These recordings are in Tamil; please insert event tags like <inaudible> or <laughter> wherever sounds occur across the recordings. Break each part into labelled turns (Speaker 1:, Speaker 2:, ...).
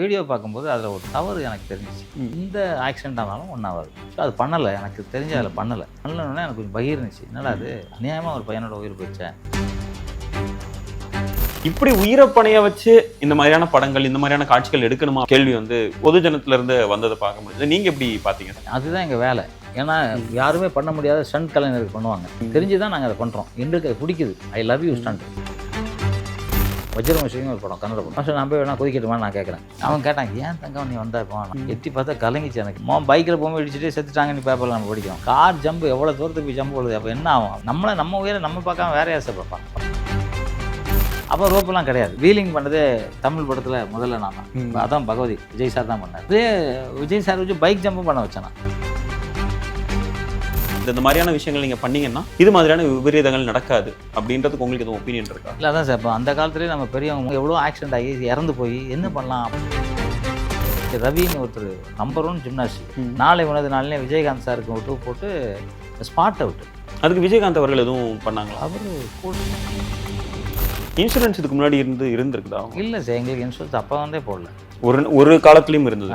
Speaker 1: வீடியோ பார்க்கும்போது அதில் ஒரு தவறு எனக்கு தெரிஞ்சிச்சு. இந்த ஆக்சிடென்ட் ஆனாலும் ஒன்றாவது ஸோ அது பண்ணலை. எனக்கு தெரிஞ்ச அதில் பண்ணலை. பண்ணலன்னா எனக்கு கொஞ்சம் பகிர்ந்துச்சு என்னடா அது அநியாயமாக ஒரு பையனோட உயிர் போயிடுச்சேன்
Speaker 2: இப்படி உயிரை பணைய வச்சு இந்த மாதிரியான படங்கள் இந்த மாதிரியான காட்சிகள் எடுக்கணுமா? கேள்வி வந்து பொதுஜனத்துல இருந்து வந்ததை பார்க்க முடியுது நீங்க எப்படி பாத்தீங்க
Speaker 1: அதுதான் எங்கள் வேலை. ஏன்னா யாருமே பண்ண முடியாத ஸ்டண்ட் கலைஞருக்கு பண்ணுவாங்க. தெரிஞ்சு தான் நாங்கள் அதை பண்ணுறோம் எங்களுக்கு அது பிடிக்குது. I love you stunt Vajramasinga ஒரு படம் கன்னட படம் நான் போய் வேணா கொதிக்கட்டுமா நான் கேட்குறேன். அவன் கேட்டான் ஏன் தங்கம் நீ வந்தா இப்போ? எட்டி பார்த்தா கலங்கிச்சு எனக்கு. மோ பைக்கில் போகும்போது இடிச்சுட்டு செத்துட்டாங்க நீ பேப்பரில் நம்ம படிக்கிறோம். கார் ஜம்ப் எவ்வளோ தூரத்துக்கு போய் ஜம்ப் போடுது அப்போ என்ன ஆகும்? நம்மளை நம்ம உயிரை நம்ம பார்க்காம வேற யாசை பார்ப்பான் அப்போ ரோப்பெல்லாம் கிடையாது. வீலிங் பண்ணதே தமிழ் படத்தில் முதல்ல நான் தான் அதான் பகவதி விஜய் சார் தான் பண்ணார். விஜய் சார் வச்சு பைக் ஜம்பும் பண்ண வச்சேன் நான்
Speaker 2: இந்த மாதிரியான விஷயங்கள் நீங்க பண்ணீங்கன்னா இது மாதிரியான விபரீதங்கள் நடக்காது அப்படின்றதுக்கு உங்களுக்கு எதுவும் ஒப்பீனியன் இருக்கா?
Speaker 1: இல்லை அதான் சார். இப்போ அந்த காலத்துலேயே நம்ம பெரியவங்க எவ்வளோ ஆக்சிடென்ட் ஆகி இறந்து போய் என்ன பண்ணலாம் ரவின்னு ஒருத்தர் நம்பர் ஒன் ஜிம்னாஸ்டி நாளை உனது நாளிலே விஜயகாந்த் சாருக்கு விட்டு போட்டு ஸ்பாட் அவுட்
Speaker 2: அதுக்கு விஜயகாந்த் அவர்கள் எதுவும் பண்ணாங்களா?
Speaker 1: அவர்
Speaker 2: இன்சூரன்ஸ் இதுக்கு முன்னாடி இருந்து இருந்திருக்குதா?
Speaker 1: இல்லை சார் எங்களுக்கு இன்சூரன்ஸ் அப்போ வந்தே போடல.
Speaker 2: ஒரு ஒரு காலத்துலயும் இருந்தது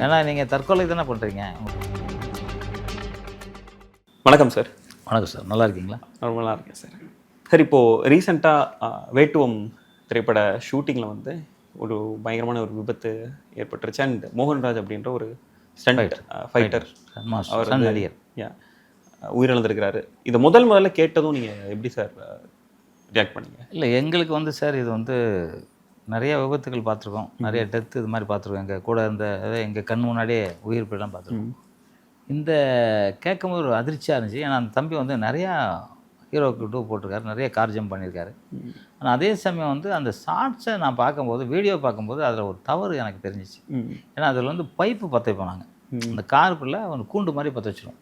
Speaker 1: ஏன்னா நீங்கள் தற்கொலை தானே பண்ணுறீங்க
Speaker 2: வணக்கம் சார்
Speaker 1: வணக்கம் சார் நல்லா இருக்கீங்களா?
Speaker 2: நார்மலாக இருக்கேன் சார் சார் இப்போ ரீசெண்டாக வேட்டுவம் திரைப்பட ஷூட்டிங்கில் வந்து ஒரு பயங்கரமான ஒரு விபத்து ஏற்பட்டுருச்சு. அண்ட் மோகன்ராஜ் அப்படின்ற ஒரு ஸ்டண்ட் ஃபைட்டர் அவர்
Speaker 1: நடிகர்.
Speaker 2: உயிரிழந்திருக்கிறாரு. இதை முதல் முதல்ல கேட்டதும் நீங்கள் எப்படி சார் ரியாக்ட் பண்ணீங்க?
Speaker 1: இல்லை எங்களுக்கு வந்து சார் இது வந்து நிறைய விபத்துகள் பார்த்துருக்கோம். நிறைய டெத்து இது மாதிரி பார்த்துருக்கோம். எங்கள் கூட இருந்த அதாவது எங்கள் கண் முன்னாடியே உயிர் போயெல்லாம் பார்த்துருக்கோம். இந்த கேட்கும்போது ஒரு அதிர்ச்சியாக இருந்துச்சு. ஏன்னா அந்த தம்பி வந்து நிறையா ஹீரோக்கு டூ போட்டிருக்காரு நிறைய கார் ஜம்ப் பண்ணியிருக்காரு. ஆனால் அதே சமயம் வந்து அந்த ஷார்ட்ஸை நான் பார்க்கும்போது வீடியோ பார்க்கும்போது அதில் ஒரு தவறு எனக்கு தெரிஞ்சிச்சு. ஏன்னா அதில் வந்து பைப்பு பற்ற வைப்பாங்க அந்த காருக்குள்ளே ஒரு கூண்டு மாதிரி பற்ற வச்சிரும்.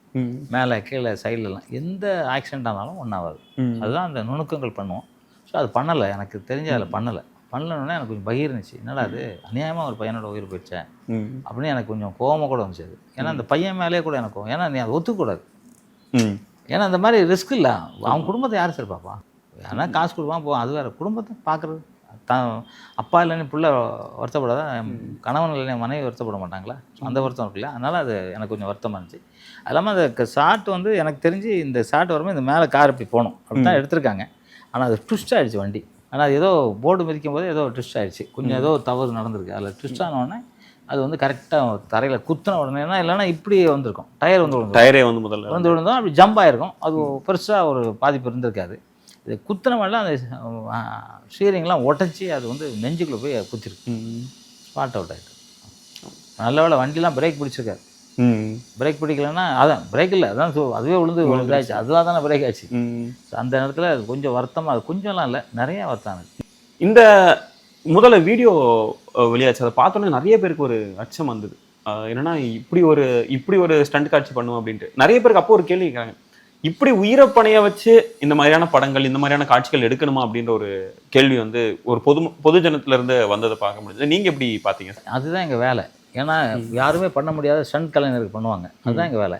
Speaker 1: மேலே கீழே சைட்லலாம் எந்த ஆக்சிடென்ட் ஆனாலும் ஒன்றாவது அதுதான் அந்த நுணுக்கங்கள் பண்ணுவோம். ஸோ அது பண்ணலை. எனக்கு தெரிஞ்ச அதில் பண்ணலை. பண்ணலன்னா எனக்கு கொஞ்சம் பகிர்ந்துச்சு. என்னடா அது அநியாயமாக ஒரு பையனோட உயிர் போயிடுச்சேன் அப்படின்னு எனக்கு கொஞ்சம் கோவமாக கூட வந்துச்சு அது. ஏன்னா அந்த பையன் மேலேயே கூட எனக்கு. ஏன்னா நீ அதை ஒத்துக்கூடாது. ஏன்னா அந்த மாதிரி ரிஸ்க் இல்லை. அவன் குடும்பத்தை யார் சார் பார்ப்பான் ஏன்னா காசு கொடுப்பான் போவான் அது வேறு. குடும்பத்தை பார்க்குறது. தான் அப்பா இல்லைன்னு பிள்ளை வருத்தப்படாத? கணவன் இல்லைன்னு மனைவி வருத்தப்பட மாட்டாங்களா? அந்த வருத்தம் இருக்குல்ல அதனால் அது எனக்கு கொஞ்சம் வருத்தமாக இருந்துச்சு. அது இல்லாமல் அந்த ஷாட் வந்து எனக்கு தெரிஞ்சு இந்த ஷாட் வரும்போது இந்த மேலே கார் இப்படி போகணும். அப்படி தான் எடுத்திருக்காங்க. ஆனால் அது ட்விஸ்ட் ஆயிடுச்சு வண்டி. ஆனால் அது ஏதோ போர்டு மிதிக்கும் போது ஏதோ ட்விஸ்ட் ஆயிடுச்சு. கொஞ்சம் ஏதோ தவறு நடந்திருக்கு. அதில் ட்விஸ்ட் ஆன உடனே அது வந்து கரெக்டாக தரையில் குத்தின உடனே இல்லைன்னா இப்படி வந்திருக்கும். டயர் வந்து.
Speaker 2: டயரே வந்து முதல்ல
Speaker 1: விழுந்து விழுந்தோம் அப்படி ஜம்ப் ஆயிருக்கும். அது பெருசாக ஒரு பாதிப்பு இருந்திருக்காது. இது குத்தின மாதிரிலாம் அந்த ஸ்டீரிங்லாம் உடச்சி அது வந்து நெஞ்சுக்குள்ளே போய் குத்திருக்கு. ஸ்பாட் அவுட் ஆகிட்டு நல்ல வேளை வண்டிலாம் பிரேக் பிடிச்சிருக்காரு பிரேக் பிடிக்கலன்னா அதான் பிரேக் இல்லை அதான் so அதுவே விழுந்து இதாச்சு அதுவாக தானே பிரேக் ஆச்சு. அந்த நேரத்தில் அது கொஞ்சம் வருத்தமாக அது கொஞ்சம்லாம் இல்லை நிறைய வருத்தம்
Speaker 2: இந்த முதல்ல வீடியோ வெளியாச்சு. அதை பார்த்தோன்னே நிறைய பேருக்கு ஒரு அச்சம் வந்தது. என்னன்னா இப்படி ஒரு இப்படி ஒரு ஸ்டண்ட் காட்சி பண்ணுவோம் அப்படின்ட்டு. நிறைய பேருக்கு அப்போ ஒரு கேள்வி கேட்குறாங்க. இப்படி உயிரை பணைய வச்சு இந்த மாதிரியான படங்கள் இந்த மாதிரியான காட்சிகள் எடுக்கணுமா அப்படின்ற ஒரு கேள்வி வந்து ஒரு பொது பொதுஜனத்துல இருந்து வந்ததை பார்க்க முடியுது நீங்க எப்படி பார்த்தீங்க?
Speaker 1: அதுதான் எங்கள் வேலை. ஏன்னா யாருமே பண்ண முடியாத ஸ்டண்ட் கலைஞருக்கு பண்ணுவாங்க. அதுதான் எங்கள் வேலை.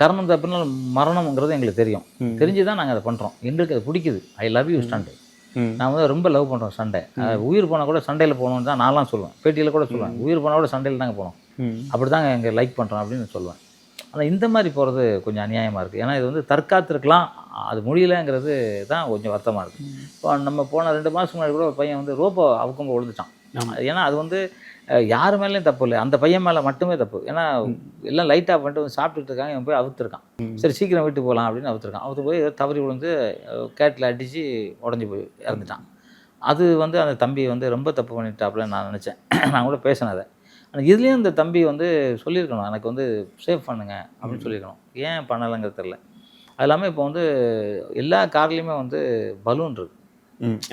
Speaker 1: கர்மம் தப்புனால் மரணம்ங்கிறது எங்களுக்கு தெரியும். தெரிஞ்சு தான் நாங்கள் அதை பண்ணுறோம் எங்களுக்கு அது பிடிக்குது. I love you stunt. நான் வந்து ரொம்ப லவ் பண்ணுறோம் சண்டை. உயிர் போனால் கூட சண்டையில் போகணும்னு தான் நான்லாம் சொல்லுவேன். பேட்டியில் கூட சொல்லுவேன். உயிர் போனால் கூட சண்டையில் தாங்க போகணும். அப்படி தாங்க எங்கள் லைக் பண்ணுறோம் அப்படின்னு சொல்லுவேன். ஆனால் இந்த மாதிரி போகிறது கொஞ்சம் அநியாயமாக இருக்குது ஏன்னா இது வந்து தற்காத்திருக்கலாம். அது முடியலங்கிறது தான் கொஞ்சம் வருத்தமாக இருக்குது இப்போ நம்ம போன ரெண்டு மாதத்துக்கு முன்னாடி கூட ஒரு பையன் வந்து ரோப்போ அவுக்கும்போது விழுந்துட்டான். ஏன்னா அது வந்து யார் மேலேயும் தப்பு இல்லை. அந்த பையன் மேலே மட்டுமே தப்பு. ஏன்னா எல்லாம் லைட்டாக பண்ணிட்டு வந்து சாப்பிட்டுட்டு இருக்காங்க. இவன் போய் அவுத்துருக்கான். சரி சீக்கிரம் வீட்டுக்கு போகலாம் அப்படின்னு அவுத்துருக்கான். அவுத்து போய் தவறி விழுந்து கேட்டில் அடித்து உடஞ்சி போய் இறந்துட்டான். அது வந்து அந்த தம்பி வந்து ரொம்ப தப்பு பண்ணிட்டாப்புல நான் நினச்சேன். <clears throat> நான் கூட பேசினேன் அதை. ஆனால் இதுலேயும் இந்த தம்பி வந்து சொல்லியிருக்கணும். எனக்கு வந்து சேவ் பண்ணுங்க அப்படின்னு சொல்லியிருக்கணும். ஏன் பண்ணலைங்கிறது தெரில அது இல்லாமல் இப்போ வந்து எல்லா கார்லேயுமே வந்து பலூன் இருக்குது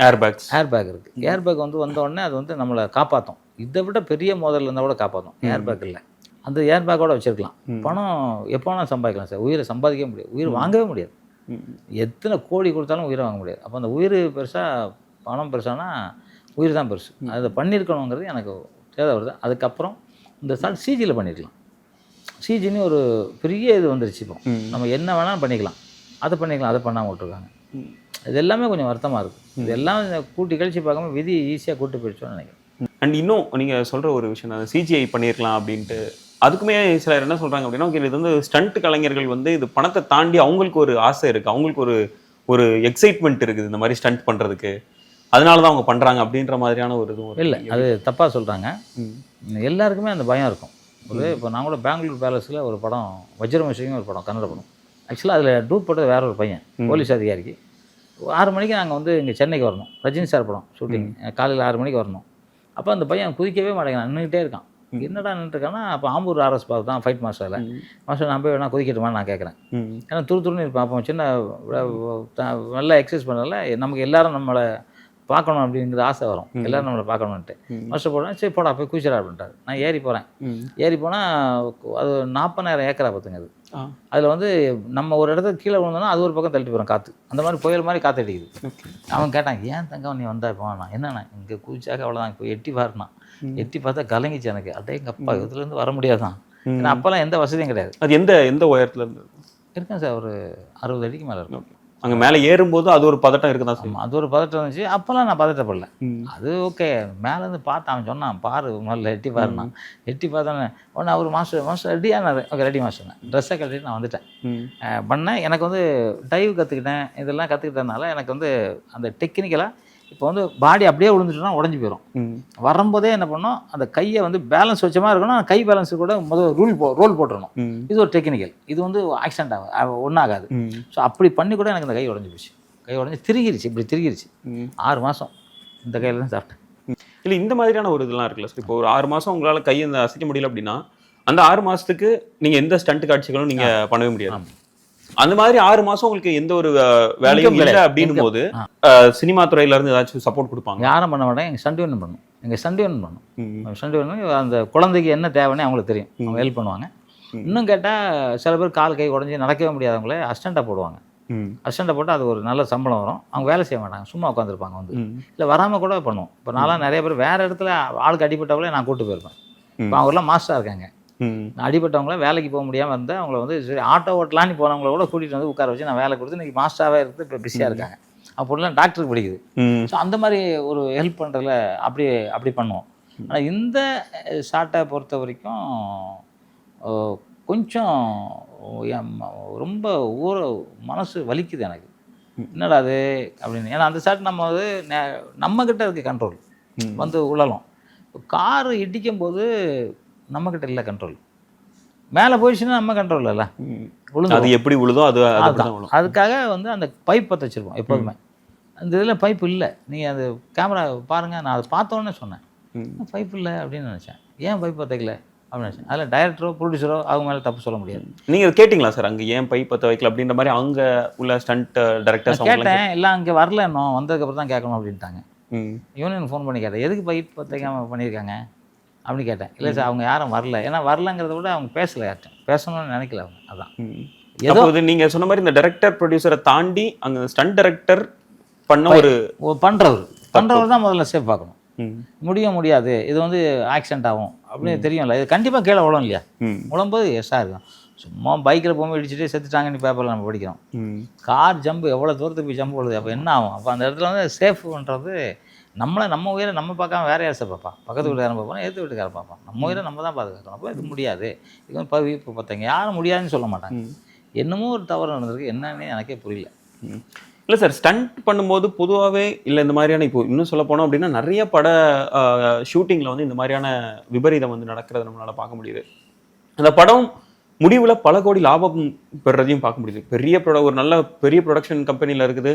Speaker 2: ஏர் பேக்ஸ்
Speaker 1: ஏர் பேக் இருக்குது ஏர் பேக் வந்து வந்த உடனே அது வந்து நம்மளை காப்பாற்றும் இதை விட பெரிய மோதல் இருந்தால் கூட காப்பாற்றும் ஏர் பேக் இல்லை. அந்த ஏர் பேக்கோட வச்சிருக்கலாம். பணம் எப்போ வேணால் சம்பாதிக்கலாம் சார். உயிரை சம்பாதிக்கவே முடியாது. உயிர் வாங்கவே முடியாது. எத்தனை கோடி கொடுத்தாலும் உயிரை வாங்க முடியாது. அப்போ அந்த உயிர் பெருசாக பணம் பெருசானா உயிர் தான் பெருசு. அதை பண்ணியிருக்கணுங்கிறது எனக்கு தேவை வருது. அதுக்கப்புறம் இந்த சால் சிஜியில் பண்ணியிருக்கலாம். சிஜின்னு ஒரு பெரிய இது வந்துருச்சு இப்போ. நம்ம என்ன வேணாலும் பண்ணிக்கலாம். அதை பண்ணிக்கலாம். அதை பண்ணாமல் விட்ருக்காங்க இது எல்லாமே கொஞ்சம் வருத்தமாக இருக்குது இது எல்லாம் கூட்டி கழிச்சு பார்க்காம விதி ஈஸியாக கூட்டு போயிடுச்சோன்னு நினைக்கிறேன்.
Speaker 2: அண்ட் இன்னும் நீங்க சொல்ற ஒரு விஷயம் தான் சிஜிஐ பண்ணியிருக்கலாம் அப்படின்ட்டு. அதுக்குமே சிலர் என்ன சொல்றாங்க அப்படின்னா okay, இது வந்து ஸ்டண்ட் கலைஞர்கள் வந்து இது பணத்தை தாண்டி அவங்களுக்கு ஒரு ஆசை இருக்கு. அவங்களுக்கு ஒரு ஒரு எக்ஸைட்மெண்ட் இருக்குது இந்த மாதிரி ஸ்டண்ட் பண்றதுக்கு. அதனால தான் அவங்க பண்றாங்க. அப்படின்ற மாதிரியான ஒரு இதுவும்
Speaker 1: இல்லை அது தப்பாக சொல்கிறாங்க. எல்லாருக்குமே அந்த பயம் இருக்கும். ஒரு இப்போ நான் கூட பெங்களூர் பேலஸில் ஒரு படம் வஜ்ரவம்சிங்க ஒரு படம் கன்னட படம். ஆக்சுவலாக அதில் டூப் போட்டது வேற ஒரு பையன் போலீஸ் அதிகாரிக்கு. ஆறு மணிக்கு நாங்கள் வந்து இங்கே சென்னைக்கு வரணும். ரஜினி சார் படம் ஷூட்டிங் காலையில் ஆறு மணிக்கு வரணும். அப்போ அந்த பையன் குதிக்கவே மாட்டேங்கிறான். நின்றுக்கிட்டே இருக்கான். என்னடா நின்றுருக்கான்னா அப்போ ஆம்பூர் ஆர்எஸ் பார்த்து தான் ஃபைட் மாஸ்டரில் மாஸ்டர் நான் போய் வேணா குதிக்கட்டுமான்னு நான் கேட்குறேன். ஏன்னா துரு துருன்னு இருப்பான். அப்போ சின்ன நல்லா எக்ஸசைஸ் பண்ணல. நமக்கு எல்லாரும் நம்மளை பார்க்கணும் அப்படிங்கிற ஆசை வரும். எல்லாரும் நம்மளை பார்க்கணுன்ட்டு மாஸ்டர் போடுறேன் சரி போடா போய் குச்சிடா அப்படின்ட்டார். நான் ஏறி போகிறேன். ஏறி போனால் அது நாற்பதாயிரம் ஏக்கரா பார்த்துங்க அது. அதில் வந்து நம்ம ஒரு இடத்துல கீழே விழுந்தோம்னா அது ஒரு பக்கம் தள்ளிட்டு போகிறோம் காற்று அந்த மாதிரி புயல் மாதிரி காற்று அடிக்குது. அவன் கேட்டான் ஏன் தங்கம் நீ வந்தா இப்போ நான் என்னண்ணா இங்கே குதிச்சாக்க அவ்வளோதான் இப்போ எட்டி பாருனா எட்டி பார்த்தா கலங்கிச்சு எனக்கு. அடே எங்கள் அப்பா இதுலேருந்து வர முடியாதான். ஏன்னா அப்போல்லாம் எந்த வசதியும் கிடையாது.
Speaker 2: அது எந்த எந்த உயரத்துல இருந்து?
Speaker 1: இருக்கேன் சார் ஒரு அறுபது அடிக்கு மேலே இருக்கும்.
Speaker 2: அங்க மேல ஏறும்போது அது ஒரு பதட்டம் இருக்குதான் செய்யும்.
Speaker 1: ஆமாம் அது ஒரு பதட்டம் இருந்துச்சு. அப்போல்லாம் நான் பதட்டப்படல. அது ஓகே. மேலேருந்து பார்த்து அவன் சொன்னான் பாரு முதல்ல எட்டி பாருண்ணா. எட்டி பார்த்தோன்னே உடனே அவர் மாஸ்டர் மாஸ்டர் ரெடியானாரு ஓகே ரெடி மாஸ்டர் ட்ரெஸ்ஸை கட்டிட்டு நான் வந்துட்டேன். பண்ணேன். எனக்கு வந்து டைவ் கற்றுக்கிட்டேன் இதெல்லாம் கற்றுக்கிட்டதுனால எனக்கு வந்து அந்த டெக்னிக்கலாக இப்போ வந்து பாடி அப்படியே விழுந்துட்டுனா உடஞ்சி போயிடும். வரும்போதே என்ன பண்ணோம்? அந்த கையை வந்து பேலன்ஸ் வச்ச மாதிரி இருக்கணும். கை பேலன்ஸ் கூட முதல் ரூல் போ ரோல் போட்டுறணும்.
Speaker 2: ம்.
Speaker 1: இது ஒரு டெக்னிக்கல் இது வந்து ஆக்சிடென்ட் ஆகும் ஒன்றாகாது
Speaker 2: ம்.
Speaker 1: ஸோ அப்படி பண்ணி கூட எனக்கு இந்த கை உடஞ்சி போச்சு. கை உடஞ்சி திருகிருச்சு இப்படி திருகிருச்சு. ஆறு மாதம் இந்த கையில் தான் சாப்பிட்டேன்.
Speaker 2: இல்ல இந்த மாதிரியான ஒரு இதெல்லாம் இருக்குல்ல இப்போ ஒரு ஆறு மாசம் உங்களால கையை அசைக்க முடியல அப்படின்னா அந்த ஆறு மாசத்துக்கு நீங்க எந்த ஸ்டண்ட் காட்சிகளும் நீங்க பண்ணவே முடியாது. அந்த மாதிரி ஆறு மாசம் உங்களுக்கு எந்த ஒரு வேலையும் இல்லை. அப்படின்னும் போது சினிமா துறையில இருந்து ஏதாச்சும் சப்போர்ட் கொடுப்பாங்க
Speaker 1: யாரும் பண்ண மாட்டேன் எங்கள் சண்டி ஒன்று பண்ணும் எங்கள் சண்டி ஒன்று பண்ணும்
Speaker 2: ம்.
Speaker 1: சண்டை பண்ணி அந்த குழந்தைக்கு என்ன தேவைன்னு அவங்களுக்கு தெரியும். அவங்க ஹெல்ப் பண்ணுவாங்க. இன்னும் கேட்டால் சில பேர் கால் கை உடஞ்சி நடக்கவே முடியாதவங்களே அஸ்டண்ட்டாக போடுவாங்க. அஸ்டண்ட்டை போட்டு அது ஒரு நல்ல சம்பளம் வரும். அவங்க வேலை செய்ய மாட்டாங்க. சும்மா உட்காந்துருப்பாங்க வந்து. இல்லை வராமல் கூட பண்ணுவோம். இப்போ நான்லாம் நிறைய பேர் வேறு இடத்துல ஆளுக்கு அடிபட்டவங்களே நான் கூட்டு போயிருப்பேன். இப்போ அவங்களாம் மாஸ்டராக இருக்காங்க.
Speaker 2: ம்.
Speaker 1: நான் அடிபட்டவங்கள வேலைக்கு போக முடியாமல் இருந்தால் அவங்கள வந்து சரி ஆட்டோ ஓட்டலான்னு போனவங்கள கூட கூட்டிகிட்டு வந்து உட்கார வச்சு நான் வேலை கொடுத்து இன்றைக்கி மாஸ்டராகவே இருந்து இப்போ பிஸியாக இருக்காங்க. அப்படிலாம் டாக்டருக்கு படிக்குது. ஸோ அந்த மாதிரி ஒரு ஹெல்ப் பண்ணுறதுல அப்படி அப்படி பண்ணுவோம். ஆனால் இந்த ஷார்ட்டை பொறுத்த வரைக்கும் கொஞ்சம் ரொம்ப ஊற மனசு வலிக்குது எனக்கு. என்னடா அது அப்படின்னு. ஏன்னா அந்த ஷாட் நம்ம வந்து நே- நம்மக்கிட்ட இருக்க கண்ட்ரோல். வந்து உழலும் காரு இடிக்கும் போது நம்மக்கிட்ட இல்லை கண்ட்ரோல் மேலே போயிடுச்சுன்னா நம்ம கண்ட்ரோல் இல்லை. விழுந்து
Speaker 2: அது எப்படி விழுதோ அது அது.
Speaker 1: அதுக்காக வந்து அந்த பைப் பற்ற வச்சுருப்போம் எப்போதுமே. அந்த இதில் பைப் இல்லை. நீங்கள் அந்த கேமரா பாருங்கள் நான் அதை பார்த்தோன்னே சொன்னேன். பைப் இல்லை அப்படின்னு நினச்சேன். ஏன் பைப் பற்றிக்கல அப்படின்னு நினச்சேன். அதில் டைரக்டரோ ப்ரொடியூசரோ அவங்க மேலே தப்பு சொல்ல முடியாது.
Speaker 2: நீங்க கேட்டிங்களா சார்? அங்க ஏன் பை பத்த வைக்கல? அப்படின்ற மாதிரி அங்க உள்ள ஸ்டண்ட் டைரக்டர்ஸ்
Speaker 1: நான் கேட்டேன். எல்லாம் இங்கே வரல இன்னும் வந்ததுக்கப்புறம் தான் கேட்கணும் அப்படின்ட்டாங்க. யூனியன் ஃபோன் பண்ணி கேட்டேன். எதுக்கு பைப் பற்றிக்காம பண்ணியிருக்காங்க? அப்படின்னு கேட்டேன். இல்லை சார் அவங்க யாரும் வரல. ஏன்னா வரலங்கிறத விட அவங்க பேசலை யார்ட்டும் பேசணும்னு நினைக்கல அவங்க. அதான். ஏதோ
Speaker 2: இது நீங்க சொன்ன மாதிரி இந்த டைரக்டர் ப்ரொடியூசரை தாண்டி அங்க ஸ்டண்ட் டைரக்டர் பண்ண ஒரு
Speaker 1: பண்ணுறவர் பண்ணுறவர் தான் முதல்ல சேஃப் பார்க்கணும். முடிய முடியாது. இது வந்து ஆக்சிடென்ட் ஆகும் அப்படின்னு தெரியும்ல. இது கண்டிப்பாக கீழே விழும் இல்லையா?
Speaker 2: ம்.
Speaker 1: விழும்போது எஸ்ஸாக இருக்கும். சும்மா பைக்கில் போகும்போது இடிச்சிட்டு செத்துட்டாங்கன்னு பேப்பரில் நம்ம படிக்கிறோம். கார் ஜம்பு எவ்வளோ தூரத்துக்கு போய் ஜம்ப் விழுது அப்போ என்ன ஆகும்? அப்போ அந்த இடத்துல வந்து சேஃப் பண்ணுறது நம்மளை நம்ம உயிரை நம்ம பார்க்காம வேற யார் சார் பார்ப்பா பக்கத்து வீட்டுக்காரன் பார்ப்பான் எதிர்த்து வீட்டுக்காரன் பார்ப்பான்? நம்ம உயிரை நம்ம தான் பாதுகாக்கணும். அப்போ இது முடியாது. இது வந்து பவி இப்போ பார்த்தீங்க யாரும் முடியாதுன்னு சொல்ல மாட்டாங்க. என்னமோ ஒரு தவறு நடந்திருக்கு. என்னன்னே எனக்கே புரியல.
Speaker 2: இல்ல சார் ஸ்டண்ட் பண்ணும்போது பொதுவாகவே இல்லை இந்த மாதிரியான இப்போ இன்னும் சொல்ல போனோம் அப்படின்னா நிறைய பட ஷூட்டிங்கில் வந்து இந்த மாதிரியான விபரீதம் வந்து நடக்கிறத நம்மளால பார்க்க முடியுது. அந்த படம் முடிவுல பல கோடி லாபம் பெறுறதையும் பார்க்க முடியுது. பெரிய ப்ரொட ஒரு நல்ல பெரிய ப்ரொடக்ஷன் கம்பெனியில் இருக்குது.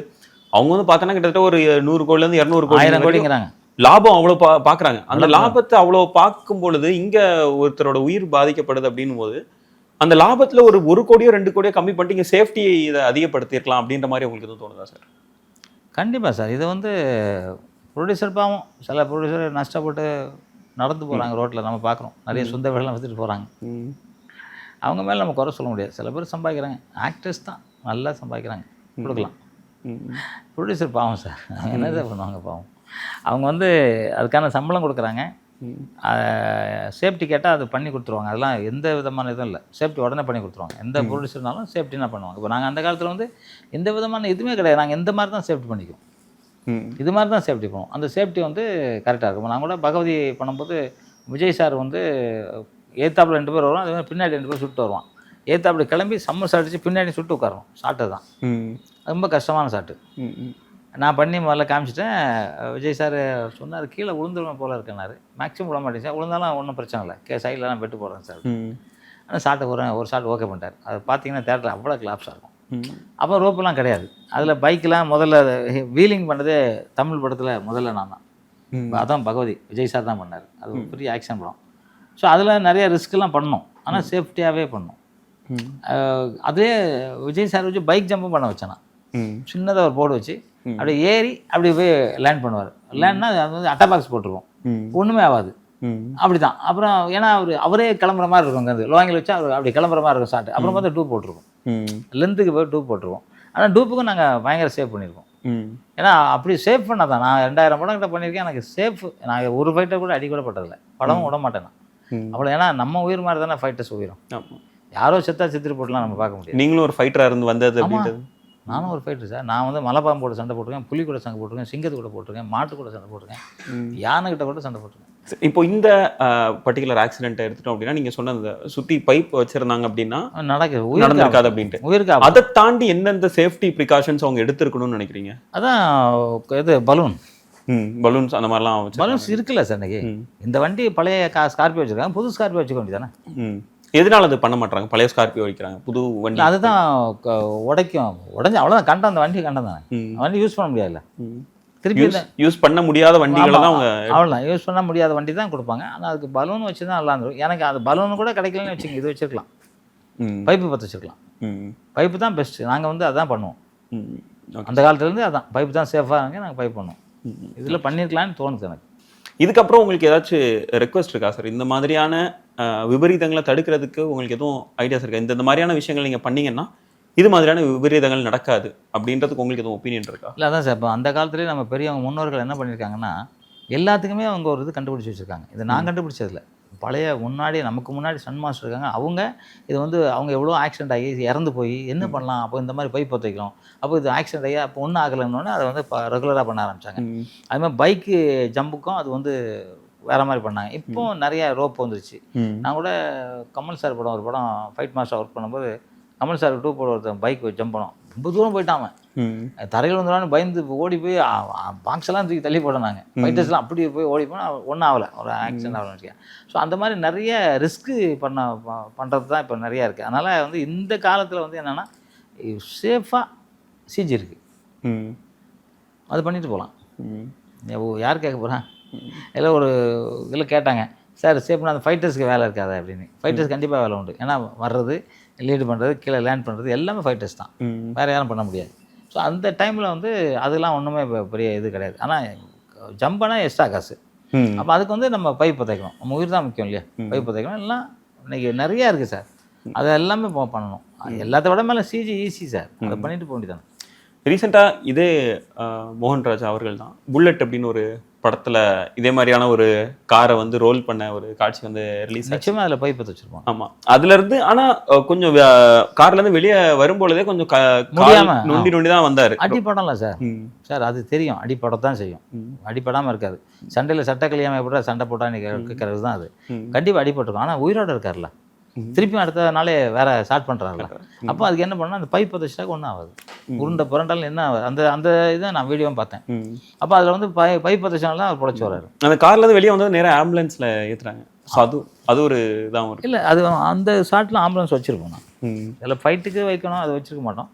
Speaker 2: அவங்க வந்து பார்த்தோன்னா கிட்டத்தட்ட ஒரு நூறு கோடிலேருந்து இரநூறு கோடி
Speaker 1: ஆயிரம் கோடிங்கிறாங்க.
Speaker 2: லாபம் அவ்வளோ பா பார்க்குறாங்க அந்த லாபத்தை அவ்வளோ பார்க்கும் பொழுது இங்க ஒருத்தரோட உயிர் பாதிக்கப்படுது அப்படின்னும் போது அந்த லாபத்துல ஒரு ஒரு கோடியோ ரெண்டு கோடியோ கம்மி பண்ணிட்டு இங்க சேஃப்டியை இதை அதிகப்படுத்தியிருக்கலாம் அப்படின்ற மாதிரி உங்களுக்கு எதுவும் தோணுதா சார்?
Speaker 1: கண்டிப்பாக சார். இது வந்து ப்ரொடியூசர் பாவம். சில ப்ரொடியூசர் நஷ்டப்பட்டு நடந்து போகிறாங்க ரோட்டில் நம்ம பார்க்குறோம் நிறைய சொந்த வேலைலாம் வச்சுட்டு போகிறாங்க அவங்க மேலே நம்ம குறை சொல்ல முடியாது. சில பேர் சம்பாதிக்கிறாங்க. ஆக்டர்ஸ் தான் நல்லா சம்பாதிக்கிறாங்க. கொடுக்கலாம். ப்ரொடியூசர் பாவம் சார். என்ன சார் பண்ணுவாங்க பாவம். அவங்க வந்து அதுக்கான சம்பளம் கொடுக்குறாங்க. சேஃப்டி கேட்டால் அது பண்ணி கொடுத்துருவாங்க. அதெல்லாம் எந்த விதமான இதுவும் இல்லை. சேஃப்டி உடனே பண்ணி கொடுத்துருவாங்க. எந்த ப்ரொடியூசர்னாலும் சேஃப்டினா பண்ணுவாங்க. இப்போ நாங்கள் அந்த காலத்தில் வந்து எந்த விதமான இதுவுமே கிடையாது. நாங்கள் எந்த மாதிரி தான் சேஃப்டி பண்ணிக்குவோம். இது மாதிரி தான் சேஃப்டி பண்ணுவோம். அந்த சேஃப்டி வந்து கரெக்டாக இருக்கும். நான் கூட பகவதி பண்ணும்போது விஜய் சார் வந்து ஏத்தாப்புல ரெண்டு பேர் வருவான் அதே மாதிரி பின்னாடி ரெண்டு பேர் சுட்டு வருவான் ஏத்தாப்புல கிளம்பி சம்மர் அடிச்சு பின்னாடி சுட்டு உட்காருவோம். ஷாட்டு தான். ரொம்ப கஷ்டமான
Speaker 2: ம்
Speaker 1: நான் பண்ணி முதல்ல காமிச்சிட்டேன். விஜய் சார் சொன்னார் கீழே விழுந்துருவேன் போல இருக்கேனாரு மேக்ஸிமம் விட மாட்டேன் சார். விழுந்தாலும் ஒன்றும் பிரச்சனை இல்லை. கே சைடில் நான் பெட்டு போடுறேன் சார். ஆனால் ஷாட்டை ஒரு ஒரு ஷாட் ஓகே பண்ணிட்டார். அது பார்த்தீங்கன்னா தேட்டரில் அவ்வளோ கிளாப்ஸாக இருக்கும் அப்போ ரோப்பெல்லாம் கிடையாது. அதில் பைக்கெலாம் முதல்ல வீலிங் பண்ணதே தமிழ் படத்தில் முதல்ல நான் தான். அதான் பகவதி விஜய் சார் தான் பண்ணார். அது பெரிய ஆக்ஷன் படம். ஸோ அதில் நிறைய ரிஸ்க்லாம் பண்ணோம். ஆனால் சேஃப்டியாகவே பண்ணோம்.
Speaker 2: ம்
Speaker 1: அஹ் அதே விஜய் சார் வச்சு பைக் ஜம்பும் பண்ண வச்சேன். சின்னதாக ஒரு போர்டு வச்சு அப்படியே ஏறி அப்படியே போய் லேண்ட் பண்ணுவார். லேண்ட்னா அது வந்து அட்டை பாக்ஸ் போட்டிருக்கோம் ஒன்றுமே ஆகாது.
Speaker 2: ம்.
Speaker 1: அப்படி தான் அப்புறம் ஏன்னா அவர் அவரே கிளம்புற மாதிரி இருக்கும் அங்கேருந்து. லோவாங்கில் வச்சா அவர் அப்படி கிளம்புற மாதிரி இருக்கும் ஷாட் அப்புறம் பார்த்தா டூப் போட்டிருக்கோம் லென்த்துக்கு போய் டூப் போட்டிருக்கோம் ஆனால் டூப்புக்கும் நாங்கள் பயங்கர சேவ் பண்ணியிருக்கோம் ஏன்னா அப்படி சேவ் பண்ண தான். நான் ரெண்டாயிரம் படம் கிட்ட பண்ணியிருக்கேன் எனக்கு சேஃப் நான் ஒரு ஃபைட்டர் கூட அடி கூட பட்டதில்லை. படமும் விட மாட்டேன் நான். அவ்வளோ ஏன்னா நம்ம உயிர் மாதிரி தானே ஃபைட்டர்ஸ் உயிரும். யாரோ செத்தா சித்திரி போட்டுலாம் நம்ம பார்க்க முடியாது.
Speaker 2: நீங்களும் ஒரு ஃபைட்டரா இருந்து வந்தது அப்படின்றது?
Speaker 1: நானும் ஒரு ஃபைட்டர் சார் நான் வந்து மலைப்பாம்போட சண்டை போட்டிருக்கேன் புலி கூட சண்டை போட்டிருக்கேன் சிங்கத்து கூட போட்டிருக்கேன் மாட்டு கூட சண்டை போட்டிருக்கேன் யானை கிட்ட கூட சண்டை போட்டிருக்கேன்.
Speaker 2: இப்போ இந்த பர்டிகுலர் ஆக்சிடென்ட்டை எடுத்துட்டோம் அப்படின்னா நீங்க சொன்ன அந்த சுத்தி பைப் வச்சிருந்தாங்க அப்படின்னா
Speaker 1: நடக்குது
Speaker 2: நடந்திருக்காது அப்படின்ட்டு.
Speaker 1: உயிருக்கு.
Speaker 2: அதை தாண்டி எந்தெந்த சேஃப்டி ப்ரிகாஷன்ஸ் அவங்க எடுத்திருக்கணும்னு நினைக்கிறீங்க?
Speaker 1: அதான் இது பலூன்
Speaker 2: ம் பலூன்ஸ் அந்த மாதிரிலாம்
Speaker 1: பலூன்ஸ் இருக்குல்ல சார் இன்னைக்கு. இந்த வண்டி பழைய ஸ்கார்பியோ வச்சிருக்காங்க புது ஸ்கார்பியோ வச்சுக்க வேண்டியதானே
Speaker 2: ம். எதனால அது பண்ண மாட்டாங்க பழைய ஸ்கார்பியோ வைக்கிறாங்க புது வண்டி.
Speaker 1: அதுதான் உடைக்கும். உடஞ்சி அவ்வளோதான் கண்டம் அந்த வண்டி கண்டம் தானே. வண்டி யூஸ் பண்ண முடியாதுல்ல. திருப்பி
Speaker 2: யூஸ் பண்ண முடியாத வண்டிகளை தான் அவங்க
Speaker 1: அவ்வளோதான் யூஸ் பண்ண முடியாத வண்டி தான் கொடுப்பாங்க. ஆனால் அதுக்கு பலூன் வச்சு தான் நல்லா இருந்துரும் எனக்கு அது பலூன் கூட கிடைக்கலன்னு வச்சுங்க இது வச்சிருக்கலாம்.
Speaker 2: ம்.
Speaker 1: பைப்பு பற்ற வச்சிருக்கலாம். பைப்பு தான் பெஸ்ட்டு நாங்கள் வந்து அதான் பண்ணுவோம். அந்த காலத்துலேருந்து அதான். பைப்பு தான் சேஃபாக இருங்க நாங்கள் பைப் பண்ணுவோம். இதில் பண்ணியிருக்கலான்னு தோணுது எனக்கு.
Speaker 2: இதுக்கப்புறம் உங்களுக்கு ஏதாச்சும் ரெக்வஸ்ட் இருக்கா சார் இந்த மாதிரியான விபரீதங்களை தடுக்கிறதுக்கு உங்களுக்கு எதுவும் ஐடியாஸ் இருக்கா? இந்த இந்த மாதிரியான விஷயங்கள் நீங்க பண்ணீங்கன்னா இது மாதிரியான விபரீதங்கள் நடக்காது அப்படின்றதுக்கு உங்களுக்கு எதுவும் ஒப்பீனியன் இருக்கா?
Speaker 1: இல்லை அதான் சார். இப்போ அந்த காலத்துலேயே நம்ம பெரியவங்க முன்னோர்கள் என்ன பண்ணியிருக்காங்கன்னா எல்லாத்துக்குமே அவங்க ஒரு இது கண்டுபிடிச்சி வச்சுருக்காங்க. இது நான் கண்டுபிடிச்சதில்ல. பழைய முன்னாடி நமக்கு முன்னாடி சன் மாஸ்டர் இருக்காங்க. அவங்க இது வந்து அவங்க எவ்வளோ ஆக்சிடென்ட் ஆகி இறந்து போய் என்ன பண்ணலாம்? அப்போ இந்த மாதிரி பைப் பற்ற வைக்கலாம் அப்போ இது ஆக்சிடென்ட் ஆகி அப்போ ஒன்றும் ஆகலைன்னொன்னே அதை வந்து ரெகுலராக பண்ண ஆரம்பிச்சாங்க.
Speaker 2: ம்.
Speaker 1: அது மாதிரி பைக்கு ஜம்புக்கும் அது வந்து வேற மாதிரி பண்ணாங்க. இப்போ நிறைய ரோப் வந்துருச்சு. நான் கூட கமல் சார் படம் ஒரு படம் ஃபைட் மாஸ்டர் ஒர்க் பண்ணும்போது கமல் சார் டூ போட ஒருத்தன் பைக் ஜம்ப் பண்ணோம் ரொம்ப தூரம் போயிட்டான். தரையில் வந்துடான்னு பயந்து ஓடி போய் பாக்ஸ் எல்லாம் தூக்கி தள்ளி போட்டாங்க ஃபைட்டர்ஸ்லாம் அப்படி போய் ஓடி போனால் ஒன்றும் ஆகலை. ஒரு ஆக்சிடென்ட் ஆகலன்னு வச்சுக்கேன் ஸோ அந்த மாதிரி நிறைய ரிஸ்க்கு பண்ண பண்ணுறது தான் இப்போ நிறையா இருக்குது அதனால் வந்து இந்த காலத்தில் வந்து என்னென்னா சேஃபாக சிஜி இருக்குது. அது பண்ணிட்டு போகலாம். யார் கேட்க போகிறான் இல்லை ஒரு இதில் கேட்டாங்க சார் சேஃப்னா அந்த ஃபைட்டர்ஸ்க்கு வேலை இருக்காதா அப்படின்னு. ஃபைட்டர்ஸ் கண்டிப்பாக வேலை உண்டு. ஏன்னா வர்றது லீடு பண்ணுறது கீழே லேண்ட் பண்ணுறது எல்லாமே ஃபைட்டர்ஸ் தான். வேறு யாரும் பண்ண முடியாது. ஸோ அந்த டைமில் வந்து அதெல்லாம் ஒன்றுமே இப்போ பெரிய இது கிடையாது. ஆனால் ஜம்ப்னா எக்ஸ்ட்ரா காசு. அப்போ அதுக்கு வந்து நம்ம பைப் பதைக்கணும். நம்ம உயிர் தான் முக்கியம் இல்லையா? பைப் பதைக்கணும். எல்லாம் இன்னைக்கு நிறையா இருக்குது சார். அதை எல்லாமே பண்ணணும். எல்லாத்த விட மேலே சிஜி ஈஸி சார். அதை பண்ணிட்டு போக வேண்டியதானே
Speaker 2: ரீசெண்டா இதே மோகன்ராஜ் அவர்கள் தான். புல்லட் அப்படின்னு ஒரு படத்துல இதே மாதிரியான ஒரு காரை வந்து ரோல் பண்ண ஒரு காட்சி வந்து ரிலீஸ்
Speaker 1: நிச்சயமாக அதில் பைப் பற்ற வச்சுருப்போம்
Speaker 2: ஆமா. அதுல இருந்து ஆனா அஹ், கொஞ்சம் வே- கார்ல இருந்து வெளியே வரும்பொழுதே கொஞ்சம் க- நொண்டி நொண்டி தான் வந்தாரு.
Speaker 1: அடிப்படம்ல சார். சார் அது தெரியும். அடிப்படம் தான் செய்யும். அடிப்படாமல் இருக்காது. சண்டையில் சட்டை கல்யாணம் எப்படி சண்டை போட்டா நீ கேட்கறது தான் அது. கண்டிப்பாக அடிபட்டிருக்கும் ஆனால் உயிரோட இருக்கார்ல திருப்பியும் அடுத்த நாளே வேற ஸ்டார்ட் பண்ணுறாருல அப்போ அதுக்கு என்ன பண்ணால் அந்த பைப் பதச்சிட்டாக்க ஒன்றும் ஆகாது. உருண்டை புரண்டாலும் என்ன ஆகாது. அந்த அந்த இதை நான் வீடியோவும் பார்த்தேன். அப்போ அதில் வந்து பை பைப் பதச்சினால அவர் பொழைச்சி வராரு
Speaker 2: அந்த கார்ல இருந்து வெளியே வந்தது நேரா ஆம்புலன்ஸ்ல ஏத்துறாங்க. So அது அது ஒரு இதாகவும்
Speaker 1: இல்லை அது அந்த ஷாட்டில் ஆம்புலன்ஸ் வச்சுருப்போம் நான். இதில் ஃபைட்டுக்கு வைக்கணும் அதை வச்சிருக்க மாட்டோம்.